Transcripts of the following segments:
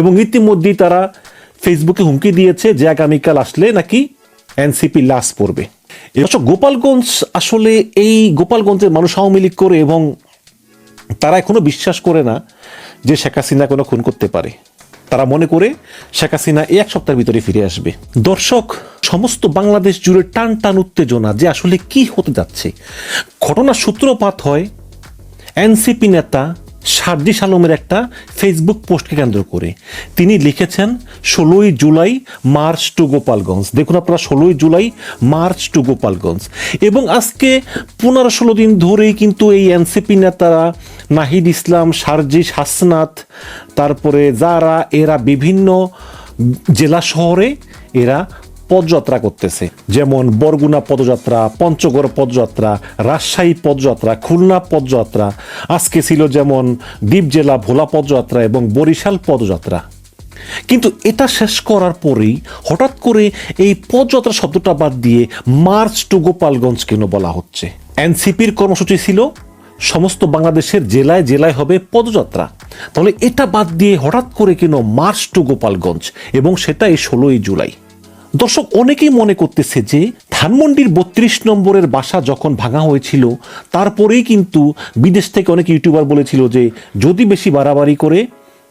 এবং ইতিমধ্যেই তারা ফেসবুকে হুমকি দিয়েছে যে আগামীকাল আসলে নাকি এনসিপি লাশ পড়বে। এবছর গোপালগঞ্জ আসলে এই গোপালগঞ্জের মানুষ আওয়ামী লীগ করে এবং তারা এখনও বিশ্বাস করে না যে শেখ হাসিনা কোনো খুন করতে পারে। তারা মনে করে শেখ হাসিনা এক সপ্তাহের ভিতরে ফিরে আসবে। দর্শক, সমস্ত বাংলাদেশ জুড়ে টান টান উত্তেজনা যে আসলে কি হতে যাচ্ছে। ঘটনার সূত্রপাত হয় এনসিপি নেতা সার্জিস আলমের একটা ফেসবুক পোস্টকে কেন্দ্র করে। তিনি লিখেছেন, ষোলোই জুলাই, মার্চ টু গোপালগঞ্জ। দেখুন আপনারা, ষোলোই জুলাই, মার্চ টু গোপালগঞ্জ। এবং আজকে পনেরো ষোলো দিন ধরেই কিন্তু এই এনসিপি নেতারা নাহিদ ইসলাম, সার্জিস হাসনাত, তারপরে যারা, এরা বিভিন্ন জেলা শহরে এরা পদযাত্রা করতেছে। যেমন বরগুনা পদযাত্রা, পঞ্চগড় পদযাত্রা, রাজশাহী পদযাত্রা, খুলনা পদযাত্রা। আজকে ছিল যেমন দ্বীপ জেলা ভোলা পদযাত্রা এবং বরিশাল পদযাত্রা। কিন্তু এটা শেষ করার পরেই হঠাৎ করে এই পদযাত্রা শব্দটা বাদ দিয়ে মার্চ টু গোপালগঞ্জ কেন বলা হচ্ছে? এনসিপির কর্মসূচি ছিল, সমস্ত বাংলাদেশের জেলায় জেলায় হবে পদযাত্রা। তাহলে এটা বাদ দিয়ে হঠাৎ করে কেন মার্চ টু গোপালগঞ্জ এবং সেটা এই ষোলোই জুলাই? দর্শক অনেকেই মনে করতেছে যে ধানমন্ডির বত্রিশ নম্বরের বাসা যখন ভাঙা হয়েছিল, তারপরেই কিন্তু বিদেশ থেকে অনেক ইউটিউবার বলেছিল যে যদি বেশি বাড়াবাড়ি করে,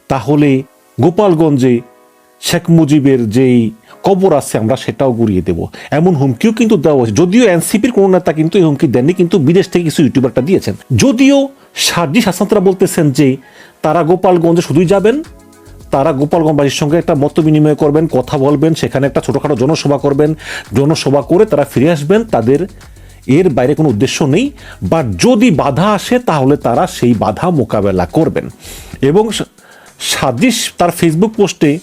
তাহলে গোপালগঞ্জে শেখ মুজিবের যেই কবর আছে, আমরা সেটাও গুড়িয়ে দেব। এমন হুমকিও কিন্তু দেওয়া হয়েছে। যদিও এনসিপির কোনো নেতা কিন্তু এই হুমকি দেননি, কিন্তু বিদেশ থেকে কিছু ইউটিউবারটা দিয়েছেন। যদিও সার্জি শাসনতরা বলতেছেন যে তারা গোপালগঞ্জে শুধুই যাবেন তারা গোপালগঞ্জবাসীর সঙ্গে একটা মত বিনিময় করবেন, কথা বলবেন, সেখানে একটা ছোটোখাটো জনসভা করবেন। জনসভা করে তারা ফিরে আসবেন, তাদের এর বাইরে কোনো উদ্দেশ্য নেই। বা যদি বাধা আসে, তাহলে তারা সেই বাধা মোকাবেলা করবেন। এবং সাদিস তার ফেসবুক পোস্টে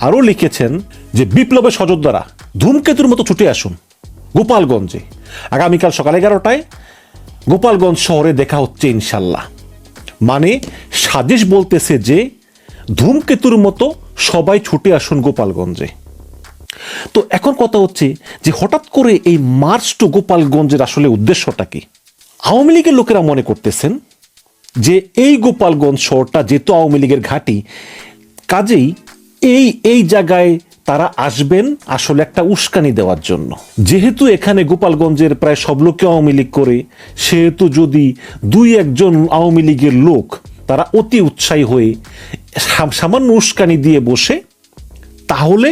আরও লিখেছেন যে, বিপ্লবের সযোদ্ধারা ধূমকেতুর মতো ছুটে আসুন গোপালগঞ্জে। আগামীকাল সকাল এগারোটায় গোপালগঞ্জ শহরে দেখা হচ্ছে ইনশাল্লাহ। মানে সাদিস বলতেছে যে ধূমকেতুর মতো সবাই ছুটে আসুন গোপালগঞ্জে। তো এখন কথা হচ্ছে যে হঠাৎ করে এই মার্চ টু গোপালগঞ্জের আসলে উদ্দেশ্যটা কি? আওয়ামী লীগের লোকেরা মনে করতেছেন যে এই গোপালগঞ্জ শহরটা যেহেতু আওয়ামী লীগের ঘাঁটি, কাজেই এই এই জায়গায় তারা আসবেন আসলে একটা উস্কানি দেওয়ার জন্য। যেহেতু এখানে গোপালগঞ্জের প্রায় সব লোকে আওয়ামী লীগ করে, সেহেতু যদি দুই একজন আওয়ামী লীগের লোক তারা অতি উৎসাহী হয়ে সামান্য উস্কানি দিয়ে বসে, তাহলে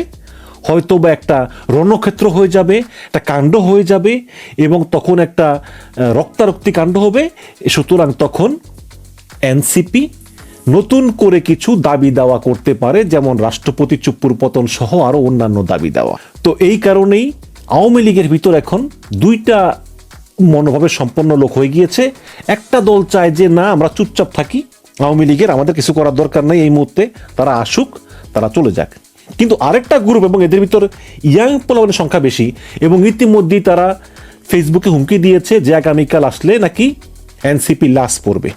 হয়তো বা একটা রণক্ষেত্র হয়ে যাবে, একটা কাণ্ড হয়ে যাবে এবং তখন একটা রক্তারক্তি কাণ্ড হবে। সুতরাং তখন এনসিপি নতুন করে কিছু দাবি দাওয়া করতে পারে, যেমন রাষ্ট্রপতি চুপ্পুর পতন সহ আরও অন্যান্য দাবি দেওয়া। তো এই কারণেই আওয়ামী লীগের ভিতর এখন দুইটা মনোভাবে সম্পন্ন লোক হয়ে গিয়েছে। একটা দল চায় যে, না, আমরা চুপচাপ থাকি। আওয়ামী লীগের আমাদের কিছু করার দরকার নেই এই মুহূর্তে। তারা আসুক, তারা চলে যাক। কিন্তু আরেকটা গ্রুপ এবং এদের ভিতর ইয়াং পোলাবের সংখ্যা বেশি এবং ইতিমধ্যেই তারা ফেসবুকে হুমকি দিয়েছে যে আগামীকাল আসলে নাকি এনসিপি লাশ পড়বে।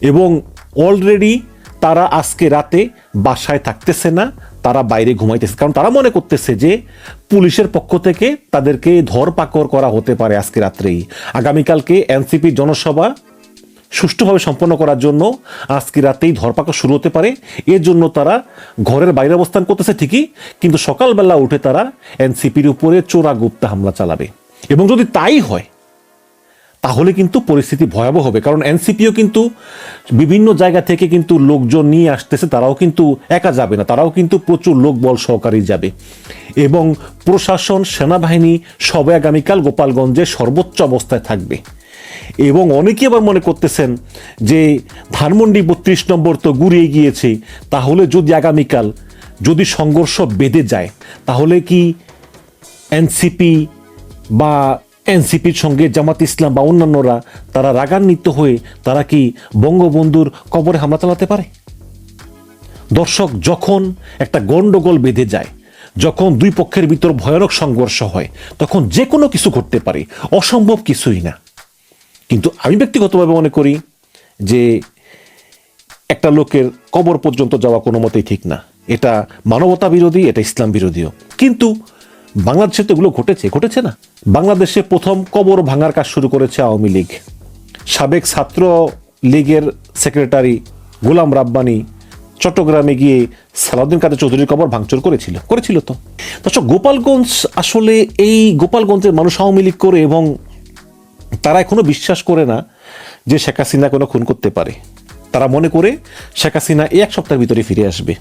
এবং অলরেডি তারা আজকে রাতে বাসায় থাকতেছে না, তারা বাইরে ঘুমাইতেছে। কারণ তারা মনে করতেছে যে পুলিশের পক্ষ থেকে তাদেরকে ধরপাকড় করা হতে পারে আজকে রাত্রেই। আগামীকালকে এনসিপি জনসভা সুষ্ঠুভাবে সম্পন্ন করার জন্য আজকে রাতেই ধরপাকড় শুরু হতে পারে। এর জন্য তারা ঘরের বাইরে অবস্থান করতেছে ঠিকই, কিন্তু সকালবেলা উঠে তারা এনসিপির উপরে চোরা গুপ্তা হামলা চালাবে। এবং যদি তাই হয়, তাহলে কিন্তু পরিস্থিতি ভয়াবহ হবে। কারণ এনসিপিও কিন্তু বিভিন্ন জায়গা থেকে কিন্তু লোকজন নিয়ে আসতেছে, তারাও কিন্তু একা যাবে না, তারাও কিন্তু প্রচুর লোক বল সহকারী যাবে। এবং প্রশাসন, সেনাবাহিনী সবাই আগামীকাল গোপালগঞ্জে সর্বোচ্চ অবস্থায় থাকবে। এবং অনেকে আবার মনে করতেছেন যে ধানমন্ডি বত্রিশ নম্বর তো গুড়িয়ে গিয়েছে, তাহলে যদি আগামীকাল যদি সংঘর্ষ বেঁধে যায়, তাহলে কি এনসিপি বা এনসিপির সঙ্গে জামাত ইসলাম বা অন্যান্যরা তারা রাগান্বিত হয়ে তারা কি বঙ্গবন্ধুর কবরে হামলা চালাতে পারে? দর্শক, যখন একটা গন্ডগোল বেঁধে যায়, যখন দুই পক্ষের ভিতর ভয়ানক সংঘর্ষ হয়, তখন যে কোনো কিছু ঘটতে পারে, অসম্ভব কিছুই না। কিন্তু আমি ব্যক্তিগতভাবে মনে করি যে একটা লোকের কবর পর্যন্ত যাওয়া কোনো মতেই ঠিক না। এটা মানবতা বিরোধী, এটা ইসলাম বিরোধীও। কিন্তু বাংলাদেশে তো এগুলো ঘটেছে ঘটেছে না। বাংলাদেশে প্রথম কবর ভাঙার কাজ শুরু করেছে আওয়ামী লীগ। সাবেক ছাত্র লীগের সেক্রেটারি গোলাম রাব্বানি চট্টগ্রামে গিয়ে সালাউদ্দিন কাদের চৌধুরীর কবর ভাঙচুর করেছিল করেছিল তো। দর্শক, গোপালগঞ্জ আসলে এই গোপালগঞ্জের মানুষ আওয়ামী লীগ করে এবং তারা এখনও বিশ্বাস করে না যে শেখ হাসিনা কোনো খুন করতে পারে। তারা মনে করে শেখ হাসিনা এক সপ্তাহের ভিতরে ফিরে আসবে।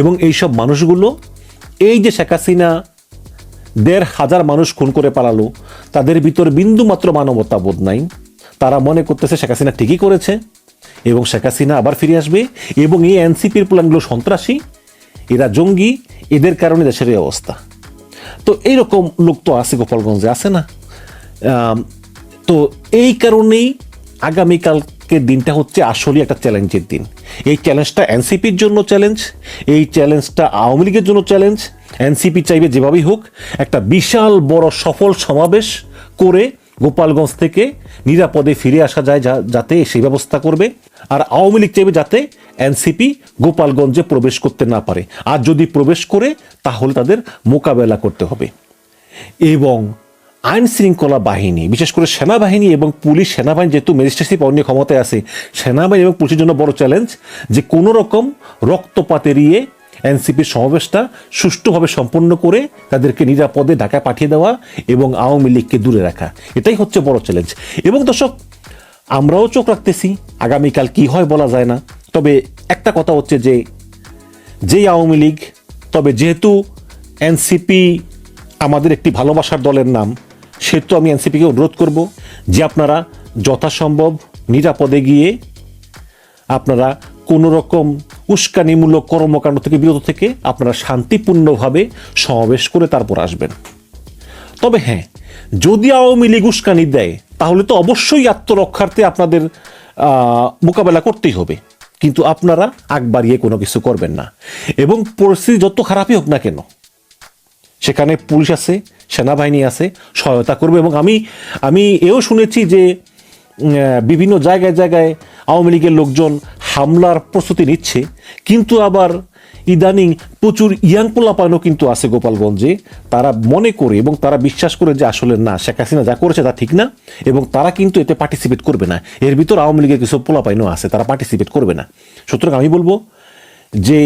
এবং এইসব মানুষগুলো, এই যে শেখ হাসিনা দেড় হাজার মানুষ খুন করে পালালো, তাদের ভিতর বিন্দু মাত্র মানবতা বোধ নাই। তারা মনে করতেছে শেখ হাসিনা ঠিকই করেছে এবং শেখ হাসিনা আবার ফিরে আসবে এবং এই এনসিপির প্ল্যানগুলো সন্ত্রাসী, এরা জঙ্গি, এদের কারণে দেশের এই অবস্থা। তো এইরকম লোক তো আছে গোপালগঞ্জে, আছে না? তো এই কারণেই আগামীকালকের দিনটা হচ্ছে আসলে একটা চ্যালেঞ্জের দিন। এই চ্যালেঞ্জটা এনসিপির জন্য চ্যালেঞ্জ, এই চ্যালেঞ্জটা আওয়ামী লীগের জন্য চ্যালেঞ্জ। এনসিপি চাইবে যেভাবেই হোক একটা বিশাল বড় সফল সমাবেশ করে গোপালগঞ্জ থেকে নিরাপদে ফিরে আসা যায় যাতে সেই ব্যবস্থা করবে। আর আওয়ামী লীগ চাইবে যাতে এনসিপি গোপালগঞ্জে প্রবেশ করতে না পারে। আর যদি প্রবেশ করে, তাহলে তাদের মোকাবেলা করতে হবে। এবং আইন শৃঙ্খলা বাহিনী, বিশেষ করে সেনাবাহিনী এবং পুলিশ, সেনাবাহিনী যেহেতু ম্যাজিস্ট্রেসি অন্য ক্ষমতায় আছে, সেনাবাহিনী এবং পুলিশের জন্য বড় চ্যালেঞ্জ যে কোনো রকম রক্তপাত এড়িয়ে এনসিপির সমাবেশটা সুষ্ঠুভাবে সম্পন্ন করে তাদেরকে নিরাপদে ঢাকায় পাঠিয়ে দেওয়া এবং আওয়ামী লীগকে দূরে রাখা। এটাই হচ্ছে বড় চ্যালেঞ্জ এবং দর্শক, আমরাও চোখ রাখতেছি, আগামীকাল কি হয় বলা যায় না। তবে একটা কথা হচ্ছে যে, যেই আওয়ামী লীগ, তবে যেহেতু এনসিপি আমাদের একটি ভালোবাসার দলের নাম সেহেতু আমি এনসিপিকে অনুরোধ করব যে আপনারা যথাসম্ভব নিরাপদে গিয়ে আপনারা কোনো রকম উস্কানিমূলক কর্মকাণ্ড থেকে বিরত থেকে আপনারা শান্তিপূর্ণভাবে সমাবেশ করে তারপর আসবেন। তবে হ্যাঁ যদি আওয়ামী লীগ উস্কানি দেয়, তাহলে তো অবশ্যই আত্মরক্ষার্থে আপনাদের মোকাবেলা করতেই হবে। কিন্তু আপনারা আগ বাড়িয়ে কোনো কিছু করবেন না। এবং পরিস্থিতি যত খারাপই হোক না কেন সেখানে পুলিশ আছে, সেনাবাহিনী আছে, সহায়তা করবে এবং আমি আমি এও শুনেছি যে বিভিন্ন জায়গায় জায়গায় আওয়ামী লীগের লোকজন হামলার প্রস্তুতি নিচ্ছে, কিন্তু আবার ইদানিং প্রচুর ইয়াং পোলাপানও কিন্তু আছে গোপালগঞ্জে, তারা মনে করে এবং তারা বিশ্বাস করে যে আসলে না, শেখ হাসিনা যা করেছে তা ঠিক না এবং তারা কিন্তু এতে পার্টিসিপেট করবে না। এর ভিতর আওয়ামী লীগের কিছু পোলাপাইনও আছে, তারা পার্টিসিপেট করবে না। সুতরাং আমি বলব যে,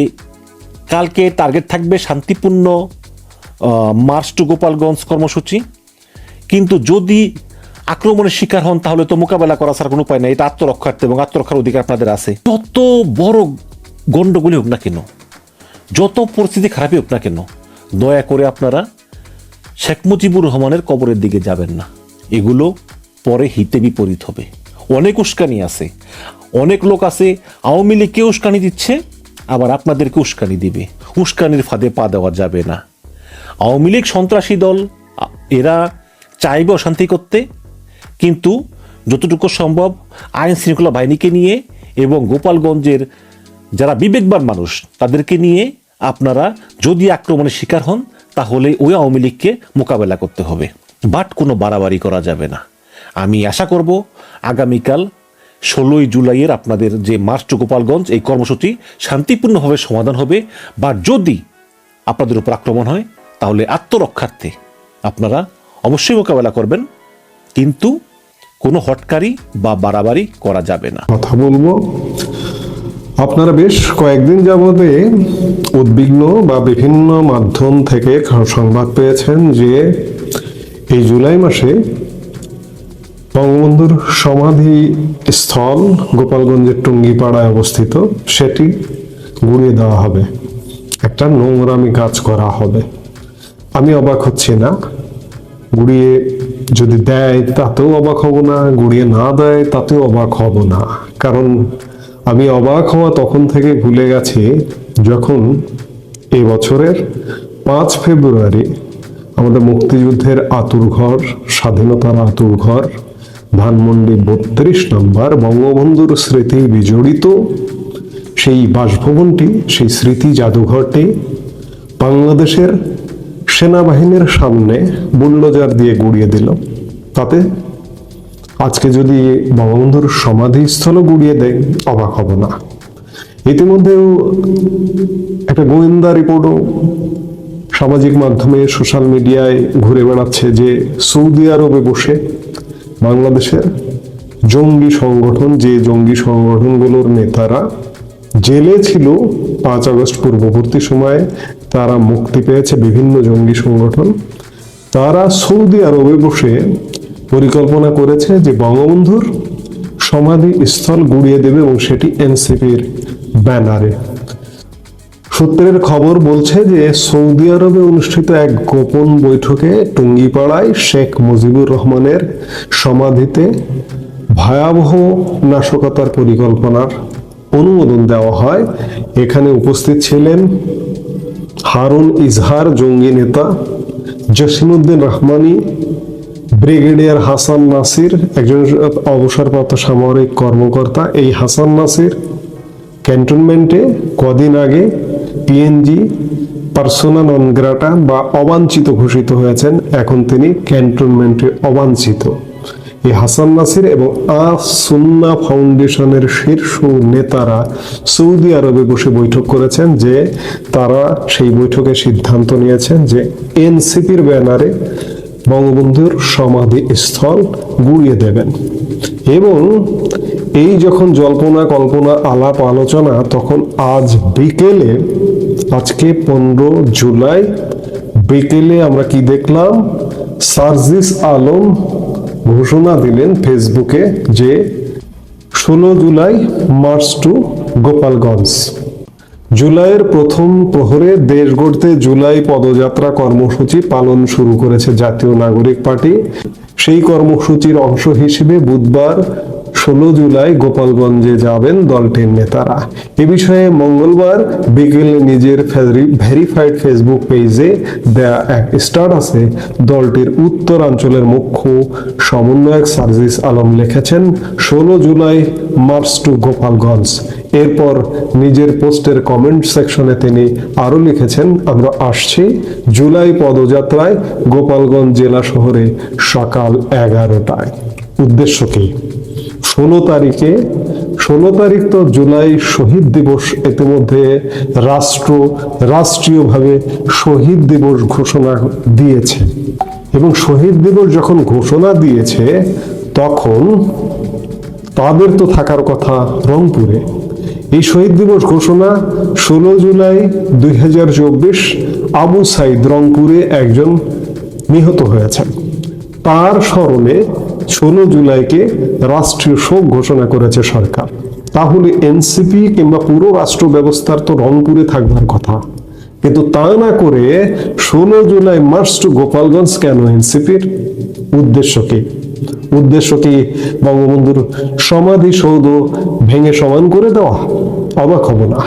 কালকে টার্গেট থাকবে শান্তিপূর্ণ মার্চ টু গোপালগঞ্জ কর্মসূচি। কিন্তু যদি আক্রমণের শিকার হন, তাহলে তো মোকাবেলা করা ছাড়া কোনো উপায় নেই। এটা আত্মরক্ষার্থে এবং আত্মরক্ষার অধিকার আপনাদের আছে। যত বড় গণ্ডগোলই হোক না কেন, যত পরিস্থিতি খারাপই হোক না কেন, দয়া করে আপনারা শেখ মুজিবুর রহমানের কবরের দিকে যাবেন না। এগুলো পরে হিতে বিপরীত হবে। অনেক উস্কানি আছে। অনেক লোক আছে, আওয়ামী লীগকে উস্কানি দিচ্ছে, আবার আপনাদেরকে উস্কানি দিবে। উস্কানির ফাঁদে পা দেওয়া যাবে না। আওয়ামী লীগ সন্ত্রাসী দল এরা চাইবে অশান্তি করতে, কিন্তু যতটুকু সম্ভব আইন শৃঙ্খলা বাহিনীকে নিয়ে এবং গোপালগঞ্জের যারা বিবেকবান মানুষ, তাদেরকে নিয়ে আপনারা যদি আক্রমণের শিকার হন, তাহলে ওই আওয়ামী লীগকে মোকাবেলা করতে হবে। বাট কোনো বাড়াবাড়ি করা যাবে না। আমি আশা করব আগামীকাল ষোলোই জুলাইয়ের আপনাদের যে মার্চ টু গোপালগঞ্জ, এই কর্মসূচি শান্তিপূর্ণভাবে সমাধান হবে। বা যদি আপনাদের উপর আক্রমণ হয় তাহলে আত্মরক্ষার্থে আপনারা অবশ্যই মোকাবেলা করবেন, কিন্তু কোনো হটকারি বা বাড়াবাড়ি করা যাবে না। কথা বলব, আপনারা বেশ কয়েকদিন যাবতে উদ্বিগ্ন বা বিভিন্ন মাধ্যম থেকে সংবাদ পেয়েছেন যে এই জুলাই মাসে বঙ্গবন্ধুর সমাধি স্থল গোপালগঞ্জের টুঙ্গিপাড়ায় অবস্থিত, সেটি গুড়িয়ে দেওয়া হবে। একটা নোংরামি কাজ করা হবে। আমি অবাক হচ্ছি না। গুড়িয়ে যদি দেয় তাতেও অবাক হব না, গুড়িয়ে না দেয় তাতেও অবাক হব না। কারণ আমি অবাক হওয়া তখন থেকে ভুলে গেছি যখন এ বছরের পাঁচ ফেব্রুয়ারি আমাদের মুক্তিযুদ্ধের আতুর ঘর, স্বাধীনতার আতুর ঘর, ধানমন্ডি বত্রিশ নম্বর বঙ্গবন্ধুর স্মৃতি বিজড়িত, সেই বাসভবনটি, সেই স্মৃতি জাদুঘরটি বাংলাদেশের সেনাবাহিনীর সামনে বুল্ডোজার দিয়ে গুড়িয়ে দিল। তাতে আজকে যদি বঙ্গবন্ধুর সমাধিস্থলও গুড়িয়ে দেয়, অবাক হব না। ইতিমধ্যেও একটা গোয়েন্দা রিপোর্টও সামাজিক মাধ্যমে, সোশ্যাল মিডিয়ায় ঘুরে বেড়াচ্ছে যে সৌদি আরবে বসে বাংলাদেশের জঙ্গি সংগঠন, যে জঙ্গি সংগঠনগুলোর নেতারা জেলে ছিল পাঁচ আগস্ট পূর্ববর্তী সময়ে তারা মুক্তি পেয়েছে বিভিন্ন জঙ্গি সংগঠন। তারা সৌদি আরবে বসে পরিকল্পনা করেছে যে বঙ্গবন্ধুর সমাধি স্থল গুড়িয়ে দেবে এবং সেটি এনসিপির ব্যানারে। সূত্রের খবর বলছে যে সৌদি আরবে অনুষ্ঠিত এক গোপন বৈঠকে টুঙ্গিপাড়ায় শেখ মুজিবুর রহমানের সমাধিতে ভয়াবহ নাশকতার পরিকল্পনার অনুমোদন দেওয়া হয়। এখানে উপস্থিত ছিলেন হারুন ইজহার জঙ্গি নেতা, জসিমউদ্দিন রহমানি, ব্রিগেডিয়ার হাসান নাসির, একজন অবসরপ্রাপ্ত সামরিক কর্মকর্তা, এই হাসান নাসির, ক্যান্টনমেন্টে কদিন আগে পিএনজি পার্সোনা নন গ্রাটা বা অবাঞ্ছিত ঘোষিত হয়েছেন। এখন তিনি ক্যান্টনমেন্টে অবাঞ্ছিত। এই হাসান নাসির এবং আ সুন্না ফাউন্ডেশনের শীর্ষ নেতারা সৌদি আরবে বসে বৈঠক করেছেন যে তারা সেই বৈঠকে সিদ্ধান্ত নিয়েছেন যে এনসিপির ব্যানারে বঙ্গবন্ধুর সমাধি স্থল গুড়িয়ে দেবেন। এবং এই যখন জল্পনা কল্পনা আলাপ আলোচনা তখন আজ বিকেলে, আজকে পনেরো জুলাই, বিকেলে আমরা কি দেখলাম? সার্জিস আলম ঘোষণা দিলেন ফেসবুকে যে ষোলো জুলাই মার্চ টু গোপালগঞ্জ। জুলাইয়ের প্রথম প্রহরে দেশ গড়তে জুলাই পদযাত্রা কর্মসূচি পালন শুরু করেছে জাতীয় নাগরিক পার্টি। সেই কর্মসূচির অংশ হিসেবে বুধবার ষোলো জুলাই গোপালগঞ্জে যাবেন দলটির নেতারা। এ বিষয়ে মঙ্গলবার বিকেলে নিজের ভেরিফাইড ফেসবুক পেজে দেয়া এক স্ট্যাটাসে দলটির উত্তরাঞ্চলের মুখ্য সমন্বয়ক সার্জিস আলম লিখেছেন, ষোলো জুলাই মার্চ টু গোপালগঞ্জ। এরপর নিজের পোস্টের কমেন্ট সেকশনে তিনি আরও লিখেছেন, আমরা আসছি জুলাই পদযাত্রায় গোপালগঞ্জ জেলা শহরে সকাল এগারোটায়। উদ্দেশ্য কি? ষোলো তারিখে, ষোলো তারিখ তো জুলাই শহীদ দিবস, ইতিমধ্যে রাষ্ট্র রাষ্ট্রীয়ভাবে শহীদ দিবস ঘোষণা দিয়েছে। এবং শহীদ দিবস যখন ঘোষণা দিয়েছে, তখন তাদের তো থাকার কথা রংপুরে। এই শহীদ দিবস ঘোষণা ষোলো জুলাই দুই হাজার চব্বিশ আবু সাইদ রংপুরে একজন নিহত হয়েছেন। তার স্মরণে ষোলো জুলাইকে রাষ্ট্রীয় শোক ঘোষণা করেছে সরকার। তাহলে এনসিপি কিংবা পুরো রাষ্ট্র ব্যবস্থার তো রংপুরে থাকবার কথা। কিন্তু তা না করে ষোলো জুলাই মার্চ টু গোপালগঞ্জ কেন এনসিপির? উদ্দেশ্য কি? উদ্দেশ্য কি বঙ্গবন্ধুর সমাধি সৌধ ভেঙে সমান করে দেওয়া? অবাক হব না।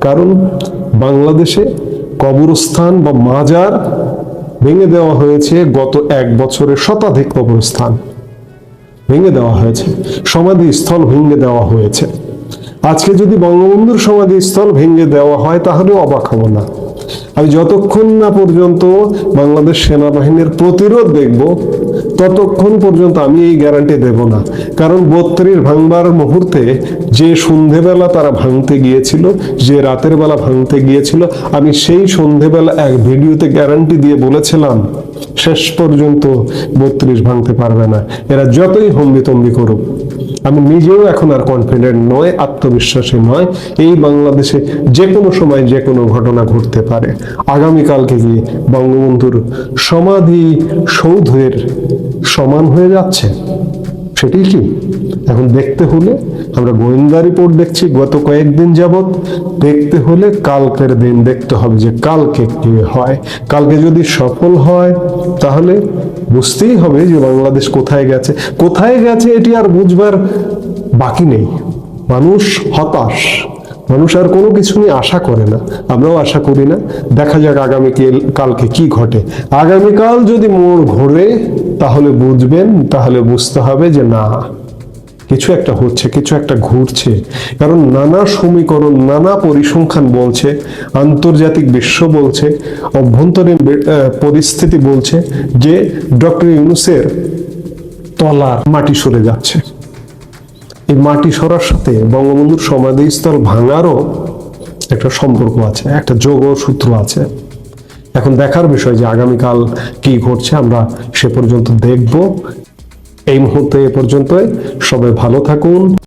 কারণ বাংলাদেশে কবরস্থান বা মাজার ভেঙে দেওয়া হয়েছে গত এক বছরের শতাধিক কবরস্থান। ভেঙে দেওয়া হয়েছে। সমাধি স্থল ভেঙে দেওয়া হয়েছে। আজকে যদি বঙ্গবন্ধুর সমাধি স্থল ভেঙে দেওয়া হয় তাহলে অবাক হব না। আমি যতক্ষণ না পর্যন্ত বাংলাদেশ সেনাবাহিনীর প্রতিরোধ দেখব, ততক্ষণ পর্যন্ত আমি এই গ্যারান্টি দেব না। কারণ বত্রিশ ভাঙবার মুহূর্তে যে সন্ধেবেলা তারা ভাঙতে গিয়েছিল, যে রাতের বেলা ভাঙতে গিয়েছিল, আমি সেই সন্ধেবেলা এক ভিডিওতে গ্যারান্টি দিয়ে বলেছিলাম শেষ পর্যন্ত বত্রিশ ভাঙতে পারবে না। এরা যতই হম্বি তম্বি করুক, আমি নিজেও এখন আর কনফিডেন্ট নয়, আত্মবিশ্বাসী নয়, এই বাংলাদেশে যে কোনো সময় যে কোনো ঘটনা ঘটতে পারে। আগামীকালকে গিয়ে বঙ্গবন্ধুর সমাধি সৌধের সমান হয়ে যাচ্ছে, সেটি কি? এখন দেখতে হলে আমরা গোয়েন্দা রিপোর্ট দেখছি, গত কয়েকদিন যাবত দেখতে হলে কালকের দিন দেখতে হবে যে কালকে কি হয়। কালকে যদি সফল হয়, তাহলে বুঝতেই হবে যে বাংলাদেশ কোথায় গেছে। কোথায় গেছে এটি আর বুঝবার বাকি নেই। মানুষ হতাশ। মানুষ আর কোনো কিছু নিয়ে আশা করে না। আমরাও আশা করি না। দেখা যাক আগামী কালকে কি ঘটে। আগামীকাল যদি মোড় ঘোরে, তাহলে বুঝবেন, তাহলে বুঝতে হবে যে না। কিছু একটা হচ্ছে, কিছু একটা ঘুরছে। কারণ নানা সমীকরণ, নানা পরিসংখ্যান বলছে, আন্তর্জাতিক বিশ্ব বলছে, অভ্যন্তরীণ পরিস্থিতি বলছে যে ডক্টর ইউনুসের তলার মাটি সরে যাচ্ছে। এই মাটি সরার সাথে বঙ্গবন্ধুর সমাধিস্থল ভাঙারও একটা সম্পর্ক আছে, একটা যোগ সূত্র আছে। এখন দেখার বিষয় যে আগামীকাল কি ঘটছে, আমরা সে পর্যন্ত দেখব। এই মুহূর্তে এ পর্যন্তই। সবাই ভালো থাকুন।